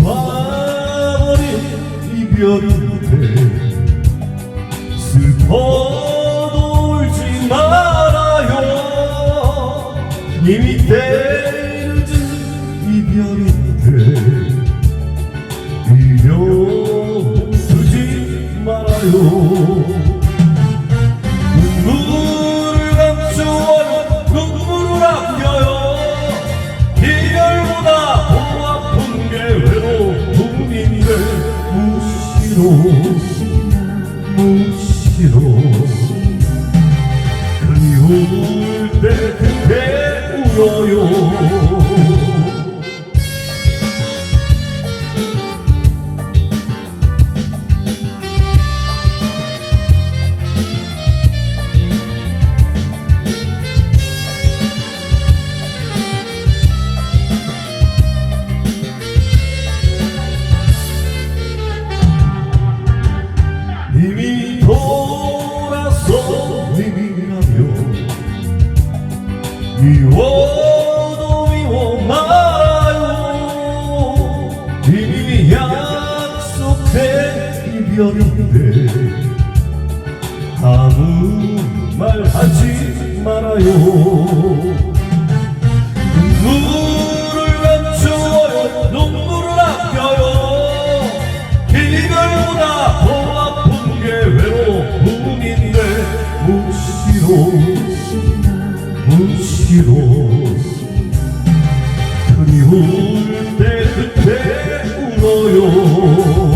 와버린 이별인데 슬퍼도 울지 말아요. 이미 때늦은 이별인데 이별 쓰지 말아요. 무시로 무시로. 그리울 때 울어요 미워도 미워 말아요 이미 약속된 이별인데 아무 말 하지 말아요. 눈 무시로 무시로 그리울 때 그때 울어요